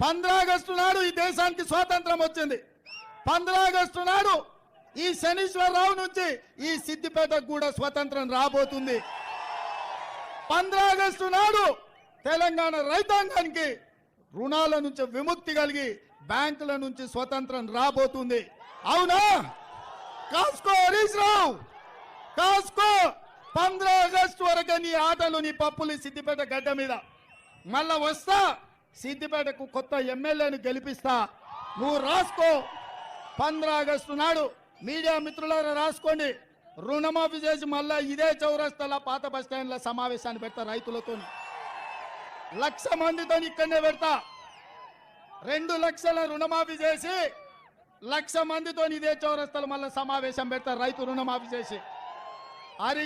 August నాడు ఈ దేశానికి స్వాతంత్రం వచ్చింది. పంద్రా ఆగస్టు నాడు ఈ శనీశ్వరరావు నుంచి ఈ సిద్దిపేటకు కూడా స్వతంత్రం రాబోతుంది. పంద్రా ఆగస్టు నాడు తెలంగాణ రైతాంగానికి రుణాల నుంచి విముక్తి కలిగి బ్యాంకుల నుంచి స్వతంత్రం రాబోతుంది. అవునా? కాసుకో హరీష్ రావు! కాసుకో! పంద్రా ఆగస్టు వరకు నీ ఆటలు నీ పప్పులు సిద్దిపేట గడ్డ మీద. మళ్ళా వస్తా? సిద్దిపేటకు కొత్త ఎమ్మెల్యేను గెలిపిస్తా. నువ్వు రాసుకో. పంద్రా ఆగస్టు నాడు మీడియా మిత్రులారా రాసుకోండి. రుణమాఫీ చేసి మళ్ళా ఇదే చౌరస్తాల పాత బస్ సమావేశాన్ని పెడతా రైతులతో. లక్ష మందితో ఇక్కడనే పెడతా. రెండు లక్షల రుణమాఫీ చేసి లక్ష మందితో ఇదే చౌరస్తాలు మళ్ళీ సమావేశం పెడతా రైతు రుణమాఫీ చేసి. హరి